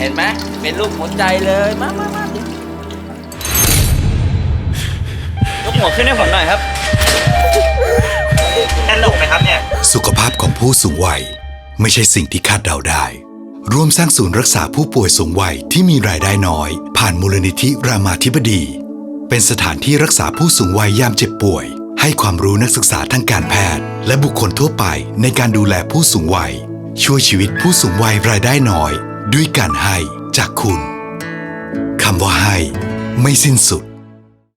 เห็นไหมเป็นรูปหัวใจเลยมามามายกหัวขึ้นให้ผมหน่อยครับแน่นหนกไหมครับเนี่ย สุขภาพของผู้สูงวัย ไม่ใช่สิ่งที่คาดเดาได้ ร่วมสร้างศูนย์รักษาผู้ป่วยสูงวัยที่มีรายได้น้อย ผ่านมูลนิธิรามาธิบดี เป็นสถานที่รักษาผู้สูงวัยยามเจ็บป่วย ให้ความรู้นักศึกษาทางการแพทย์ และบุคคลทั่วไปในการดูแลผู้สูงวัย ช่วยชีวิตผู้สูงวัยรายได้น้อย ด้วยการให้จากคุณคำว่าให้ ไม่สิ้นสุด